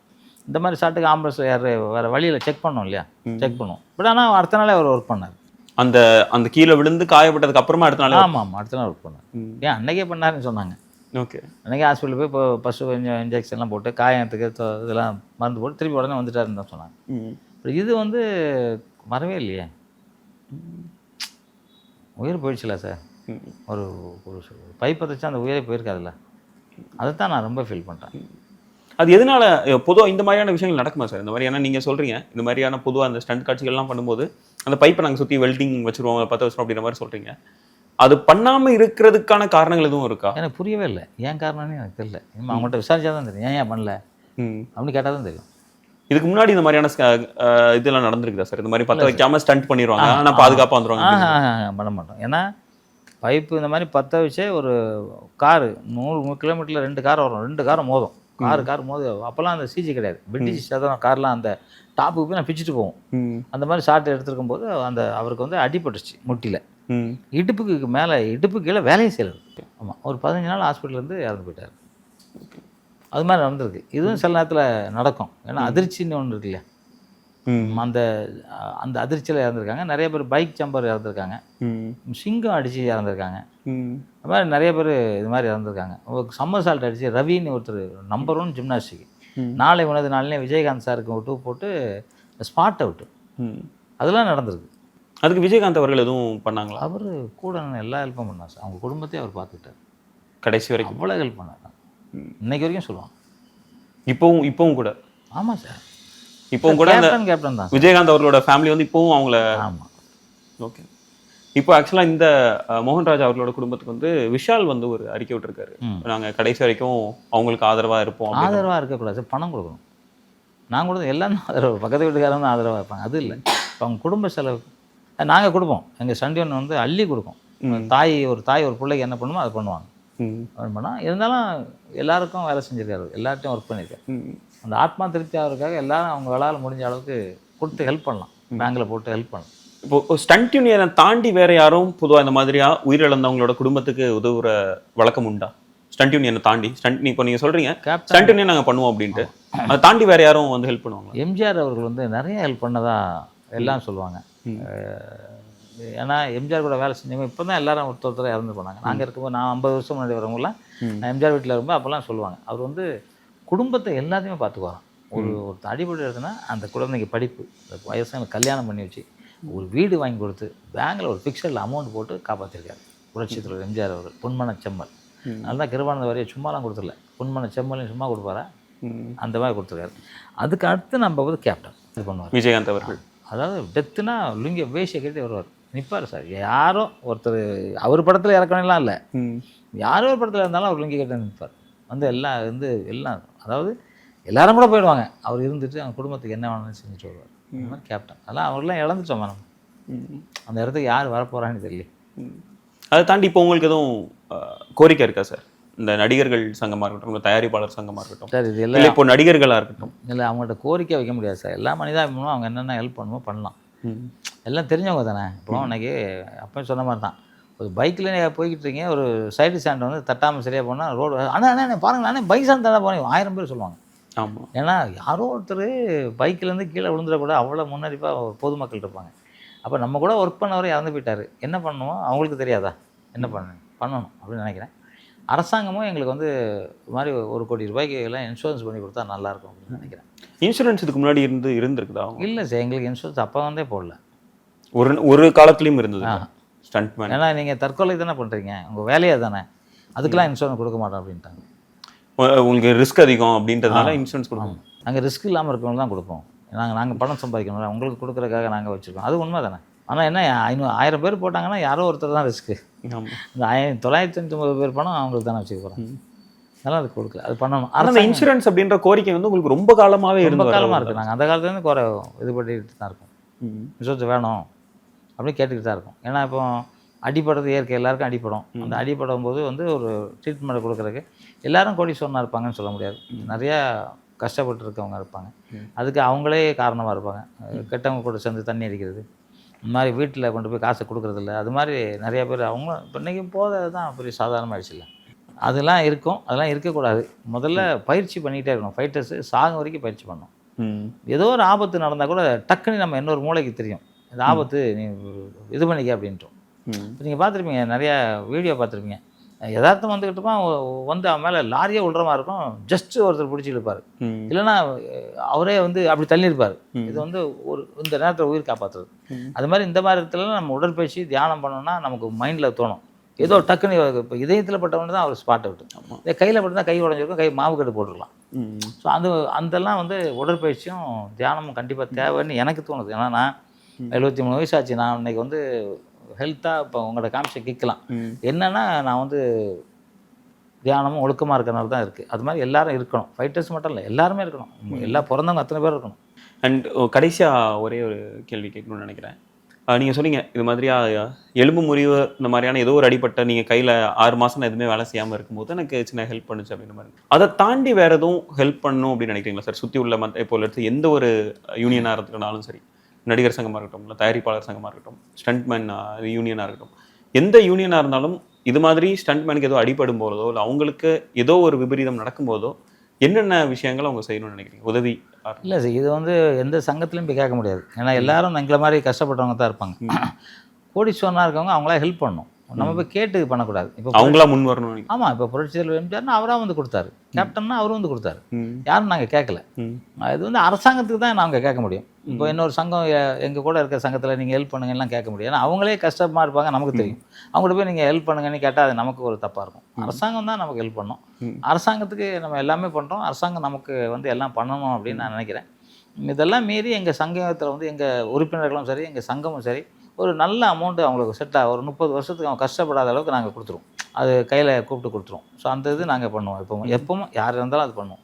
Speaker 1: இந்த மாதிரி ஷாட்டுக்கு ஆம்புலன்ஸ் யார் வேறு வழியில் செக் பண்ணோம் இல்லையா? செக் பண்ணுவோம். பட் ஆனால் அடுத்த நாளே அவர் ஒர்க் பண்ணார்.
Speaker 2: அந்த அந்த கீழே விழுந்து காயப்பட்டதுக்கு அப்புறமா அடுத்த நாள்
Speaker 1: ஆமாம் ஆமாம் அடுத்த நாள் ஒர்க் பண்ணார். ஏன் அன்னைக்கே பண்ணாருன்னு சொன்னாங்க.
Speaker 2: ஓகே.
Speaker 1: அன்றைக்கி ஹாஸ்பிட்டல் போய் இப்போ பசு கொஞ்சம் இன்ஜெக்ஷன்லாம் போட்டு காயத்துக்கு இதெல்லாம் மருந்து போட்டு திருப்பி உடனே வந்துட்டாருன்னு தான் சொன்னாங்க. அப்புறம் இது வந்து வரவே இல்லையே. உயிர் போயிடுச்சுல சார். ஒரு ஒரு பைப் வச்சா அந்த உயிரே போயிருக்காதுல்ல. அதை தான் நான் ரொம்ப ஃபீல் பண்ணுறேன்
Speaker 2: அது எதனால பொதுவாக இந்த மாதிரியான விஷயங்கள் நடக்குமா சார்? இந்த மாதிரியான நீங்க சொல்றீங்க இந்த மாதிரியான பொதுவாக அந்த ஸ்டண்ட் காட்சிகள்லாம் பண்ணும்போது அந்த பைப்பை நாங்கள் சுற்றி வெல்டிங் வச்சிருவோம் பத்து வருஷம் அப்படின்ற மாதிரி சொல்றீங்க. அது பண்ணாம இருக்கிறதுக்கான காரணங்கள் எதுவும் இருக்கா?
Speaker 1: எனக்கு புரியவே இல்லை. ஏன் காரணம்னு எனக்கு தெரியல. அவங்கள்ட்ட விசாரிச்சா தான் தெரியும். ஏன் ஏன் பண்ணல? அப்படின்னு கேட்டால் தான் தெரியும்.
Speaker 2: இதுக்கு முன்னாடி இந்த மாதிரியான இதெல்லாம் நடந்திருக்குதா சார்? இந்த மாதிரி பத்த வைக்காம ஸ்டண்ட் பண்ணிடுவாங்க. ஆனா பாதுகாப்பா வந்துருவாங்க
Speaker 1: ஆஹா, ஆஹா, பண்ண மாட்டோம். ஏன்னா பைப்பு இந்த மாதிரி பற்ற வச்சே ஒரு காரு நூறு கிலோமீட்டரில் ரெண்டு கார் வரும். ரெண்டு காரும் மோதும். கார் கார் மோது அப்போல்லாம் அந்த சிஜி கிடையாது. பிரிட்டிஷ் சதம் கார்லாம் அந்த டாப்புக்கு போய் நான் பிச்சுட்டு போவோம். அந்த மாதிரி ஷார்ட் எடுத்திருக்கும் போது அந்த அவருக்கு வந்து அடிபட்டுருச்சு முட்டியில். இடுப்புக்கு மேலே இடுப்பு கீழே வேலையை செய்யறது. ஆமாம் ஒரு பதினஞ்சு நாள் ஹாஸ்பிட்டல் இருந்து இறந்து போயிட்டார். அது மாதிரி நடந்திருக்கு. இதுவும் சில நேரத்தில் நடக்கும். ஏன்னா அதிர்ச்சின்னு ஒன்று இருக்கு இல்லையா? அந்த அந்த அதிர்ச்சியில் இறந்துருக்காங்க. நிறைய பேர் பைக் ஜம்பர் இறந்துருக்காங்க. சிங்கம் அடித்து இறந்துருக்காங்க. அது மாதிரி நிறைய பேர் இது மாதிரி இறந்துருக்காங்க. சம்மர் சால்ட் அடித்து ரவின்னு ஒருத்தர் நம்பர் ஒன் ஜிம்னாஸ்டிக். நாளை உனது நாளிலே விஜயகாந்த் சாருக்கு விட்டு போட்டு ஸ்பாட் அவுட்டு. அதெல்லாம் நடந்திருக்கு.
Speaker 2: அதுக்கு விஜயகாந்த் அவர்கள் எதுவும் பண்ணாங்களா?
Speaker 1: அவர் கூட நின்னு எல்லா ஹெல்ப்பும் பண்ணார் சார். அவங்க குடும்பத்தையும் அவர் பார்த்துக்கிட்டார்.
Speaker 2: கடைசி வரைக்கும்?
Speaker 1: அவ்வளோ ஹெல்ப் பண்ணார். இன்னைக்கு வரைக்கும் சொல்லுவாங்க.
Speaker 2: இப்பவும் இப்பவும் கூட?
Speaker 1: ஆமாம் சார்.
Speaker 2: இப்பவும் கூட
Speaker 1: கேப்டன் கேப்டன் தான்
Speaker 2: விஜயகாந்த் அவர்களோட ஃபேமிலி வந்து இப்பவும் அவங்கள
Speaker 1: ஆமாம்
Speaker 2: ஓகே இப்போ ஆக்சுவலாக இந்த மோகன்ராஜ் அவர்களோட குடும்பத்துக்கு வந்து விஷால் வந்து ஒரு அறிக்கை விட்டுருக்காரு.
Speaker 1: ம்.
Speaker 2: நாங்க கடைசி வரைக்கும் அவங்களுக்கு ஆதரவா இருப்போம்.
Speaker 1: ஆதரவாக இருக்கக்கூடாது பணம் கொடுக்கணும். நான் கூட எல்லாம் ஆதரவு. பக்கத்து வீட்டுக்காரங்க ஆதரவாக இருப்பாங்க. அது இல்லை. இப்போ <clears throat> அவங்க குடும்ப செலவுக்கு நாங்கள் கொடுப்போம். எங்கள் சண்டியன் வந்து அள்ளி கொடுக்கும். தாய் ஒரு தாய் ஒரு பிள்ளைக்கு என்ன பண்ணுமோ அதை பண்ணுவாங்க. பண்ணால் இருந்தாலும் எல்லாருக்கும் வேலை செஞ்சிருக்காரு. எல்லார்ட்டையும் ஒர்க் பண்ணியிருக்காரு அந்த ஆத்மா திருப்தி ஆகிறதுக்காக எல்லாரும் அவங்க வேளால் முடிஞ்ச அளவுக்கு கொடுத்து ஹெல்ப் பண்ணலாம். பேங்கில் போட்டு ஹெல்ப் பண்ணலாம்.
Speaker 2: இப்போ ஸ்டண்ட் யூனியனை தாண்டி வேற யாரும் பொதுவா இந்த மாதிரியா உயிரிழந்தவங்களோட குடும்பத்துக்கு உதவுற வழக்கம் உண்டா? ஸ்டண்ட் யூனியனை தாண்டி. ஸ்டண்ட் இப்போ நீங்க சொல்றீங்க
Speaker 1: கேப்டன்
Speaker 2: ஸ்டண்ட் யூனியன் நாங்க பண்ணுவோம் அப்படின்ட்டு. அதை தாண்டி வேற யாரும் வந்து ஹெல்ப் பண்ணுவாங்க
Speaker 1: எம்ஜிஆர் அவர்கள் வந்து நிறைய ஹெல்ப் பண்ணதா எல்லாம் சொல்லுவாங்க. ஏன்னா எம்ஜிஆர் கூட வேலை செஞ்சவங்க இப்போ தான் எல்லாரும் ஒருத்தர் ஒருத்தர் இறந்து போனாங்க. நாங்கள் இருக்கும்போது நான் ஐம்பது வருஷம் முன்னாடி வரவங்களாம். நான் எம்ஜிஆர் வீட்டில் இருக்கும்போது அப்போல்லாம் சொல்லுவாங்க. அவர் வந்து குடும்பத்தை எல்லாத்தையுமே பார்த்துக்குவாராம் ஒரு ஒரு அடிப்படை இருக்குன்னா அந்த குழந்தைக்கு படிப்பு அந்த வயசான கல்யாணம் பண்ணி வச்சு ஒரு வீடு வாங்கி கொடுத்து பேங்கில் ஒரு ஃபிக்ஸடில் அமௌண்ட் போட்டு காப்பாற்றிருக்காரு புரட்சி தலைவர் எம்ஜிஆர் அவர்கள் பொன்மன செம்மல். தான் கிருபானந்த வரைய சும்மாலாம் கொடுத்துடல. பொன்மன செம்மலையும் சும்மா கொடுப்பாரா. அந்த மாதிரி கொடுத்துருக்காரு. அதுக்கு அடுத்து நம்ம வந்து கேப்டன் இது பண்ணுவார்.
Speaker 2: விஜயகாந்த் அவர்கள்.
Speaker 1: அதாவது டெத்துனா லுங்கிய வேஷியை கட்டி வருவார். நிற்பார் சார். யாரோ ஒருத்தர் அவர் படத்தில் இறக்கணும்லாம் இல்லை. யாரோ ஒரு படத்தில் இருந்தாலும் அவர் லுங்கி கட்டி நிற்பார் வந்து எல்லாம் வந்து எல்லாம் அதாவது எல்லாரும் கூட போயிடுவாங்க. அவர் இருந்துட்டு அவங்க குடும்பத்துக்கு என்ன வேணும்னு செஞ்சுட்டு வருவார் மாதிரி கேப்டன். அதெல்லாம் அவர்லாம் இழந்துட்டோம் நம்ம
Speaker 2: ம்.
Speaker 1: அந்த இடத்துக்கு யார் வரப்போகிறான்னு தெரியல.
Speaker 2: அதை தாண்டி இப்போ உங்களுக்கு எதுவும் கோரிக்கை இருக்கா சார்? இந்த நடிகர்கள் சங்கமா இருக்கட்டும் இல்லை தயாரிப்பாளர் சங்கமா இருக்கட்டும்.
Speaker 1: சார் இது
Speaker 2: இல்லை
Speaker 1: எல்லாம்
Speaker 2: இப்போ நடிகர்களா இருக்கட்டும்.
Speaker 1: இல்லை அவங்கள்ட்ட கோரிக்கை வைக்க முடியாது சார். எல்லா மனிதாபிமானும் அவங்க என்னென்ன ஹெல்ப் பண்ணுமோ பண்ணலாம். எல்லாம் தெரிஞ்சவங்க தானே. இப்போ அன்னைக்கு அப்பயும் சொன்ன மாதிரி தான். ஒரு பைக்கில் போய்கிட்டு இருக்கீங்க ஒரு சைடு ஸ்டாண்ட் வந்து தட்டாமல் சரியாக போனால் ரோடு அண்ணா அண்ணா அண்ணா, பாருங்க நானே பைக் ஸ்டாண்ட் தானே போனேன் ஆயிரம் பேர் சொல்லுவாங்க.
Speaker 2: ஆமா.
Speaker 1: ஏன்னா யாரோ ஒருத்தர் பைக்லேருந்து கீழே விழுந்துடக்கூட அவ்வளோ முன்னறிப்பாக பொதுமக்கள் இருப்பாங்க. அப்போ நம்ம கூட ஒர்க் பண்ணவர் இறந்து போயிட்டாரு. என்ன பண்ணுவோம் அவங்களுக்கு தெரியாதா? என்ன பண்ண பண்ணணும் அப்படின்னு நினைக்கிறேன். அரசாங்கமும் எங்களுக்கு வந்து இது மாதிரி ஒரு கோடி ரூபாய்க்கு எல்லாம் இன்சூரன்ஸ் பண்ணி கொடுத்தா நல்லாயிருக்கும் அப்படின்னு நினைக்கிறேன்.
Speaker 2: இன்சூரன்ஸ் இதுக்கு முன்னாடி இருந்து இருந்திருக்குதா?
Speaker 1: இல்லை சார் எங்களுக்கு இன்சூரன்ஸ் அப்போ வந்தே போடல.
Speaker 2: ஒரு ஒரு காலத்துலயும் இருந்தது
Speaker 1: ஆ.
Speaker 2: ஸ்டண்ட் மேன்
Speaker 1: ஏன்னா நீங்கள் தற்கொலை தானே பண்ணுறீங்க உங்கள் வேலையே தானே அதுக்கெல்லாம் இன்சூரன்ஸ் கொடுக்க மாட்டோம் அப்படின்ட்டாங்க.
Speaker 2: உங்களுக்கு ரிஸ்க் அதிகம் அப்படின்றதுனால இன்சூரன்ஸ் கொடுக்கணும்.
Speaker 1: நாங்கள் ரிஸ்க் இல்லாமல் இருக்கவங்க தான் கொடுப்போம். நாங்கள் நாங்கள் பணம் சம்பாதிக்கணும்ல உங்களுக்கு கொடுக்குறதுக்காக நாங்கள் வச்சுருக்கோம். அது உண்மை தானே ஆனால் என்ன ஐநூறு ஆயிரம் பேர் போட்டாங்கன்னா யாரோ ஒருத்தர் தான் ரிஸ்க்கு இந்த ஆய தொள்ளாயிரத்தி தொண்ணூற்றி பேர் பணம் அவங்களுக்கு தானே வச்சுக்க போகிறோம் அதெல்லாம் அது கொடுக்கல. அது பண்ணணும்.
Speaker 2: ஆனா அந்த
Speaker 1: அரசாங்கம்.
Speaker 2: இன்சூரன்ஸ் அப்படின்ற கோரிக்கை வந்து உங்களுக்கு ரொம்ப காலமாவே
Speaker 1: ரொம்ப
Speaker 2: இருந்து
Speaker 1: காலமாக இருக்குது நாங்கள் அந்த காலத்துலேருந்து குறை இது பண்ணிட்டு தான் இருக்கோம். இன்சூரன்ஸ் வேணும் அப்படின்னு கேட்டுக்கிட்டு தான் இருக்கும். ஏன்னா இப்போ அடிப்படுறது இயற்கை எல்லாருக்கும் அடிப்படும் அந்த அடிப்படும் போது வந்து ஒரு ட்ரீட்மெண்ட் கொடுக்குறதுக்கு எல்லாரும் கோடீஸ்வரனாக இருப்பாங்கன்னு சொல்ல முடியாது. நிறையா கஷ்டப்பட்டு இருக்கவங்க இருப்பாங்க அதுக்கு அவங்களே காரணமாக இருப்பாங்க. கெட்டவங்க கூட சேர்ந்து தண்ணி அடிக்கிறது. இந்த மாதிரி வீட்டில் கொண்டு போய் காசை கொடுக்குறதில்ல. அது மாதிரி நிறைய பேர் அவங்க இப்போ இன்றைக்கி போதை தான். பெரிய சாதாரணமாகிடுச்சு இல்லை. அதெல்லாம் இருக்கும். அதெல்லாம் இருக்கக்கூடாது. முதல்ல பயிற்சி பண்ணிக்கிட்டே இருக்கணும். ஃபைட்டர்ஸு சாகும் வரைக்கும் பயிற்சி பண்ணணும். ஏதோ ஒரு ஆபத்து நடந்தால் கூட டக்குன்னு நம்ம இன்னொரு மூளைக்கு தெரியும். இந்த ஆபத்து நீ இது பண்ணிக்க அப்படின்ட்டோம். நீங்கள் பார்த்துருப்பீங்க நிறையா வீடியோ பார்த்துருப்பீங்க. யதார்த்தம் வந்துக்கிட்டு இருப்பான். வந்து அவன் மேலே லாரியே விழுற மாதிரி இருக்கும். ஜஸ்ட் ஒருத்தர் பிடிச்சி இழுப்பார். இல்லைன்னா அவரே வந்து அப்படி தள்ளியிருப்பார். இது வந்து ஒரு இந்த நேரத்தில் உயிர் காப்பாற்றுறது. அது மாதிரி இந்த மாதிரி இடத்துல நம்ம உடற்பயிற்சி தியானம் பண்ணோம்னா நமக்கு மைண்டில் தோணும். ஏதோ டக்குன்னு இப்போ இதயத்தில் பட்டவொன்னு தான் அவர் ஸ்பாட் அவுட் இதே கையில் பட்டு கை உடஞ்சிருக்கும் கை மாவு கட்டு போட்டுருக்கலாம்
Speaker 2: ம்.
Speaker 1: ஸோ அது அதெல்லாம் வந்து உடற்பயிற்சியும் தியானமும் கண்டிப்பாக தேவைன்னு எனக்கு தோணுது. ஏன்னா நான் எழுபத்தி மூணு வயசு ஆச்சு. நான் இன்னைக்கு வந்து ஹெல்த்தாக இப்போ உங்களோட காமிச்ச கேட்கலாம். என்னன்னா நான் வந்து தியானமும் ஒழுக்கமாக இருக்கிறனால தான் இருக்குது அது மாதிரி எல்லாரும் இருக்கணும். ஃபைட்டர்ஸ் மட்டும் இல்லை எல்லாருமே இருக்கணும். எல்லா பிறந்தவங்க அத்தனை பேர் இருக்கணும்.
Speaker 2: அண்ட் கடைசியாக ஒரே ஒரு கேள்வி கேட்கணும்னு நினைக்கிறேன். நீங்கள் சொன்னீங்க இது மாதிரியா எலும்பு முறிவு இந்த மாதிரியான ஏதோ ஒரு அடிப்பட்ட நீங்கள் கையில் ஆறு மாதம் நான் எதுவுமே வேலை செய்யாமல் இருக்கும்போது எனக்கு சின்ன ஹெல்ப் பண்ணுச்சு அப்படின்ற மாதிரி. அதை தாண்டி வேறு எதுவும் ஹெல்ப் பண்ணணும் அப்படின்னு நினைக்கிறீங்களா சார்? சுற்றி உள்ள மற்ற இப்போ எடுத்து எந்த ஒரு யூனியனாக இருக்கனாலும் சரி. நடிகர் சங்கமாக இருக்கட்டும் இல்லை தயாரிப்பாளர் சங்கமாக இருக்கட்டும் ஸ்டண்ட்மேன் யூனியனாக இருக்கட்டும். எந்த யூனியனாக இருந்தாலும் இது மாதிரி ஸ்டண்ட்மேனுக்கு ஏதோ அடிபடும் போதோ இல்லை அவங்களுக்கு ஏதோ ஒரு விபரீதம் நடக்கும்போதோ என்னென்ன விஷயங்கள் அவங்க செய்யணும்னு நினைக்கிறீங்க? உதவி
Speaker 1: இல்லை சார் இது வந்து எந்த சங்கத்துலையும் போய் கேட்க முடியாது. ஏன்னா எல்லாரும் எங்களை மாதிரி கஷ்டப்பட்டவங்க தான் இருப்பாங்க. கோடீஸ்வரனாக இருக்கவங்க அவங்களா ஹெல்ப் பண்ணணும். நம்ம போய் கேட்டு பண்ணக்கூடாது. இப்போ
Speaker 2: அவங்களா முன் நினைக்கிறேன்
Speaker 1: ஆமாம் இப்போ புரட்சியில் எம்ஜிஆர்னா அவராக வந்து கொடுத்தாரு. கேப்டன்னா அவரும் வந்து கொடுத்தாரு. யாரும் நாங்கள் கேட்கல. இது வந்து அரசாங்கத்துக்கு தான் நாங்கள் கேட்க முடியும். இப்போ இன்னொரு சங்கம் எங்கள் கூட இருக்க சங்கத்தில் நீங்கள் ஹெல்ப் பண்ணுங்கலாம் கேட்க முடியும் ஏன்னா அவங்களே கஷ்டமாக இருப்பாங்க நமக்கு தெரியும். அவங்கள்ட்ட போய் நீங்கள் ஹெல்ப் பண்ணுங்கன்னு கேட்டால் அது நமக்கு ஒரு தப்பாக இருக்கும். அரசாங்கம் தான் நமக்கு ஹெல்ப் பண்ணணும்
Speaker 2: ம்.
Speaker 1: அரசாங்கத்துக்கு நம்ம எல்லாமே பண்ணுறோம் அரசாங்கம் நமக்கு வந்து எல்லாம் பண்ணணும் அப்படின்னு நான் நினைக்கிறேன். இதெல்லாம் மீறி எங்கள் சங்கத்தில் வந்து எங்கள் உறுப்பினர்களும் சரி எங்கள் சங்கமும் சரி ஒரு நல்ல அமௌண்ட்டு அவங்களுக்கு செட்டாக ஒரு முப்பது வருஷத்துக்கு அவங்க கஷ்டப்படாத அளவுக்கு நாங்கள் கொடுத்துருவோம். அது கையில் கூப்பிட்டு கொடுத்துருவோம் ஸோ அந்த இது நாங்கள் பண்ணுவோம். எப்பவும் எப்பவும் யார் இருந்தாலும் அது பண்ணுவோம்.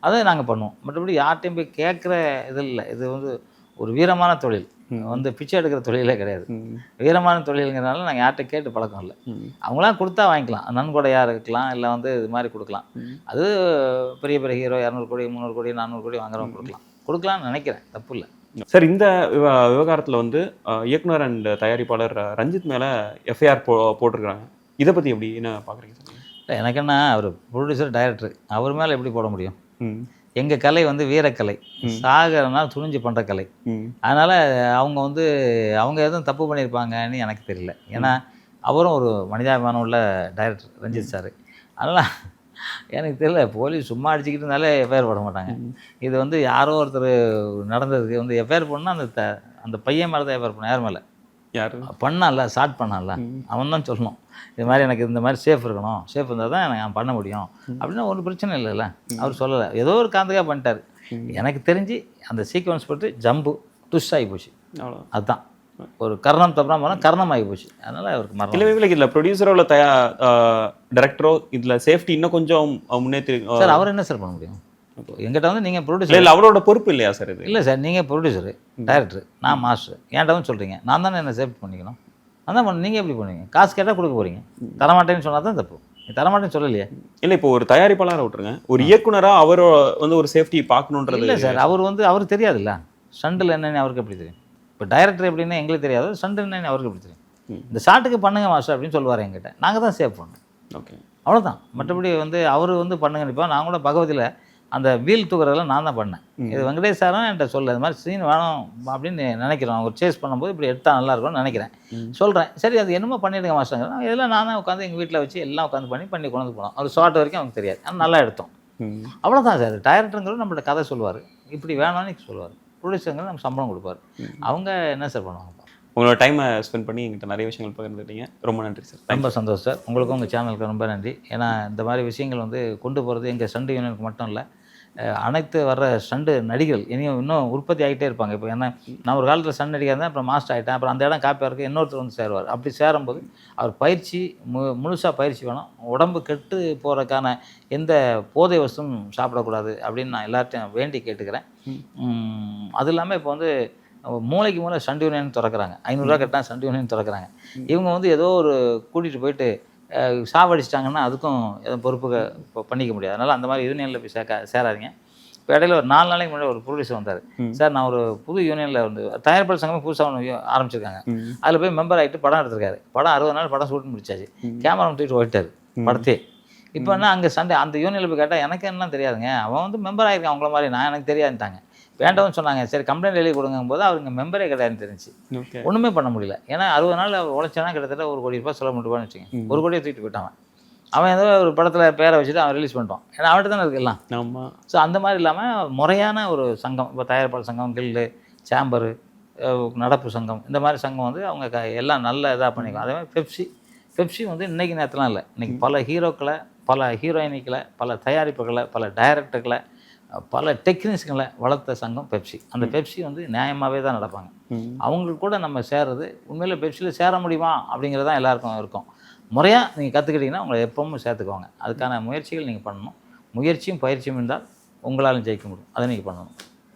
Speaker 1: அதை நாங்கள் பண்ணுவோம். மற்றபடி யார்ட்டையும் போய் கேட்குற இது இல்லை. இது வந்து ஒரு வீரமான தொழில். வந்து பிச்சை எடுக்கிற தொழிலே கிடையாது. வீரமான தொழிலுங்கிறனால நாங்கள் யார்கிட்ட கேட்டு பழக்கம் இல்லை. அவங்களாம் கொடுத்தா வாங்கிக்கலாம். நன்கொடையாக இருக்கலாம் இல்லை வந்து இது மாதிரி கொடுக்கலாம். அது பெரிய பெரிய ஹீரோ இரநூறு கோடி முந்நூறு கோடி நானூறு கோடி வாங்குறவங்க கொடுக்கலாம். கொடுக்கலாம்னு நினைக்கிறேன். தப்பு இல்லை.
Speaker 2: சார் இந்த விவ- விவகாரத்துல வந்து இயக்குனர் அண்ட் தயாரிப்பாளர் ரஞ்சித் மேல எஃப்ஐஆர் போ போட்டிருக்காங்க இதை பத்தி எப்படி என்ன பாக்குறீங்க சார்?
Speaker 1: இல்லை எனக்கு என்ன அவர் ப்ரொடியூசர் டைரக்டர் அவர் மேலே எப்படி போட முடியும். எங்கள் கலை வந்து வீரக்கலை. சாகிறனால துணிஞ்சு பண்ணுற கலை. அதனால் அவங்க வந்து அவங்க எதுவும் தப்பு பண்ணியிருப்பாங்கன்னு எனக்கு தெரியல. ஏன்னா அவரும் ஒரு மனிதாபிமானம் உள்ள டைரக்டர் ரஞ்சித் சார். அதனால் எனக்கு தெரியல போலீஸ் சும்மா அடிச்சுக்கிட்டு இருந்தாலே எஃப்ஐஆர் போட மாட்டாங்க. இது வந்து யாரோ ஒருத்தர் நடந்ததுக்கு வந்து எஃப்ஐஆர் பண்ணால் அந்த த அந்த பையன் மேலே தான் எஃப்ஐஆர் பண்ண யார் மேலே?
Speaker 2: யாரு?
Speaker 1: பண்ணான்ல ஸ்டார்ட் பண்ணான்ல. அவன் தான் சொல்லணும். இது மாதிரி எனக்கு இந்த மாதிரி சேஃப் இருக்கணும். சேஃப் இருந்தால் தான் எனக்கு பண்ண முடியும். அப்படின்னா ஒன்றும் பிரச்சனை இல்லைல்ல. அவர் சொல்லலை. ஏதோ ஒரு காந்துக்காக பண்ணிட்டாரு. எனக்கு தெரிஞ்சு அந்த சீக்வன்ஸ் போட்டு ஜம்பு டுஷ் ஆகி போச்சு. அதுதான். ஒரு கர்ணம் தப்புனா போனால் கர்ணம் ஆகி போச்சு. அதனால் அவருக்கு மரணம்.
Speaker 2: இல்லவே இல்லை இதுல ப்ரொடியூசரோ இல்லை தயா டைரக்டரோ இதுல சேஃப்டி இன்னும் கொஞ்சம் முன்னேற்றி
Speaker 1: சார் அவர் என்ன சார் பண்ண முடியும்? எங்கிட்ட வந்து நீங்கள்
Speaker 2: இல்ல
Speaker 1: ப்ரொடியூசர்
Speaker 2: இல்ல அவரோட பொறுப்பு இல்லையா சார் இது?
Speaker 1: இல்லை சார் நீங்கள் ப்ரொடியூசரு டைரக்டர் நான் மாஸ்டர் ஏன்டாவும் சொல்கிறீங்க நான் தானே என்ன சேஃப்டி பண்ணிக்கணும்? அதான் பண்ண நீங்கள் எப்படி பண்ணுவீங்க? காசு கேட்டால் கொடுக்க போகிறீங்க தரமாட்டேன்னு சொன்னால் தான் தப்பு. நீ தரமாட்டேன்னு சொல்லலையே.
Speaker 2: இல்ல இப்போ ஒரு தயாரிப்பாளரை விட்டுருங்க. ஒரு இயக்குனரா அவர் வந்து ஒரு சேஃப்டி பார்க்கணுன்றது
Speaker 1: இல்லை சார் அவர் வந்து அவருக்கு தெரியாதுல்ல. ஸ்டண்டில் என்னன்னு அவருக்கு எப்படி தெரியும்? இப்போ டைரக்டர் எப்படின்னா எங்களுக்கு தெரியாது. ஸ்டண்ட் என்னன்னு அவருக்கு எப்படி தெரியும். இந்த ஷாட்டுக்கு பண்ணுங்க மாஸ்டர் அப்படின்னு சொல்லுவார் என்கிட்ட. நாங்கள் தான் சேவ் பண்ணோம்.
Speaker 2: ஓகே.
Speaker 1: அவ்வளோதான் மற்றபடி வந்து அவர் வந்து பண்ணுங்க. இப்போ நான் கூட பகவதியில் அந்த வீல் தூக்குறதெல்லாம் நான் தான் பண்ணேன். இது வெங்கடேஷ் சாரும் என்கிட்ட சொல்ல இது மாதிரி சீன் வேணும் அப்படின்னு நினைக்கிறோம். ஒரு சேஸ் பண்ணும்போது இப்படி எடுத்தால் நல்லா இருக்கும்னு நினைக்கிறேன். சொல்கிறேன் சரி அது என்னமோ பண்ணிடுங்க மாஸ்டருங்க இதெல்லாம் நானே உட்காந்து எங்கள் வீட்டில் வச்சு எல்லாம் உட்காந்து பண்ணி பண்ணி கொண்டு போனோம். ஒரு ஷார்ட் வரைக்கும் அவங்களுக்கு தெரியாது. ஆனால் நல்லா எடுத்தோம். அவ்வளோதான் சார். டைரக்டருங்கிறது நம்மள்ட்ட கதை சொல்லுவார். இப்படி வேணாம்னு சொல்லுவார். ப்ரொடியூசருங்கிறது நம்ம சம்பளம் கொடுப்பாரு. அவங்க என்ன சார் பண்ணுவாங்க?
Speaker 2: உங்களோட டைமை ஸ்பெண்ட் பண்ணி எங்கிட்ட நிறைய விஷயங்கள் பகிர்ந்துட்டீங்க ரொம்ப நன்றி சார்
Speaker 1: ரொம்ப சந்தோஷம் சார் உங்களுக்கும் உங்கள் சேனலுக்கு ரொம்ப நன்றி. ஏன்னா இந்த மாதிரி விஷயங்கள் வந்து கொண்டு போகிறது எங்கள் சண்டு யூனியனுக்கு மட்டும் இல்லை அனைத்து வர்ற சண்டு நடிகர்கள் இனியும் இன்னும் உற்பத்தி ஆகிட்டே இருப்பாங்க. இப்போ என்ன நான் ஒரு காலத்தில் சன் நடிகர் இருந்தேன் அப்புறம் மாஸ்டர் ஆகிட்டேன் அப்புறம் அந்த இடம் காப்பியாக இருக்குது இன்னொருத்தர் வந்து சேருவார். அப்படி சேரும்போது அவர் பயிற்சி மு முழுசாக பயிற்சி வேணும். உடம்பு கெட்டு போகிறதுக்கான எந்த போதை வஸ்தும் சாப்பிடக்கூடாது அப்படின்னு நான் எல்லார்ட்டையும் வேண்டி கேட்டுக்கிறேன். அது இல்லாமல் இப்போ வந்து மூளைக்கு மூளை சண்டு யூனியன் திறக்கிறாங்க. ஐநூறுரூவா கட்டினா சண்டு யூனியன் திறக்கிறாங்க. இவங்க வந்து ஏதோ ஒரு கூட்டிகிட்டு போயிட்டு சாவடிச்சிட்டாங்கன்னா அதுக்கும் எதுவும் பொறுப்பு பண்ணிக்க முடியாது. அதனால் அந்த மாதிரி யூனியனில் போய் சேர்க்க சேராதீங்க. இப்போ இடையில ஒரு நாலு நாளைக்கு முன்னாடி ஒரு ப்ரொடியூசர் வந்தார். சார் நான் ஒரு புது யூனியனில் வந்து தயாரிப்பாளர் சங்கமே புதுசாக ஒன்று ஆரம்பிச்சிருக்காங்க. அதில் போய் மெம்பர் ஆகிட்டு படம் எடுத்திருக்காரு. படம் அறுபது நாள் படம் ஷூட் முடிச்சாச்சு. கேமரா தூக்கிட்டு ஓடிட்டாரு படத்தே. இப்போ என்ன அங்கே சண்டே அந்த யூனியனில் போய் கேட்டால் எனக்கு என்ன தெரியாதுங்க. அவன் வந்து மெம்பர் ஆகிருக்கான் அவங்கள மாதிரி. நான் எனக்கு தெரியாதுட்டாங்க வேண்டாம்னு சொன்னாங்க. சரி கம்ப்ளைண்ட் எழுதி கொடுங்கும் போது அவருங்க மெம்பரே கிடையாதுன்னு தெரிஞ்சு ஒன்றுமே பண்ண முடியல. ஏன்னா அறுபது நாள் உழைச்சானா கிட்டத்தட்ட ஒரு கோடி ரூபாய் செலவு பண்ணிட்டு வச்சுக்கோங்க. ஒரு கோடியை தூக்கிட்டு போயிட்டான் அவன். ஏதோ ஒரு படத்தில் பேரை வச்சுட்டு அவன் ரிலீஸ் பண்ணிட்டான். ஏன்னா அவன்கிட்ட தானே இருக்கு எல்லாம்.
Speaker 2: ஆமா.
Speaker 1: ஸோ அந்த மாதிரி இல்லாமல் முறையான ஒரு சங்கம் இப்போ தயாரிப்பாளர் சங்கம் கில்டு சேம்பரு நடப்பு சங்கம் இந்த மாதிரி சங்கம் வந்து அவங்க க எல்லாம் நல்ல இதாக பண்ணிக்கும் அதே மாதிரி பெப்சி பெப்சி வந்து இன்றைக்கி நேரத்துலாம் இல்லை. இன்றைக்கி பல ஹீரோக்களை பல ஹீரோயினிக்களை பல தயாரிப்புகளை பல டைரக்டர்களை பல டெக்னீஷியன்களை வளர்த்த சங்கம் பெப்சி. அந்த பெப்சி வந்து நியாயமாகவே தான் நடப்பாங்க. அவங்களுக்கு கூட நம்ம சேர்றது உண்மையில் பெப்சியில் சேர முடியுமா அப்படிங்கிறது தான் எல்லாருக்கும் இருக்கும். முறையாக நீங்கள் கற்றுக்கிட்டிங்கன்னா உங்களை எப்பவும் சேர்த்துக்குவாங்க. அதுக்கான முயற்சிகள் நீங்கள் பண்ணணும். முயற்சியும் பயிற்சியும் இருந்தால் உங்களாலும் ஜெயிக்க முடியும். அதை நீங்கள் பண்ணணும்.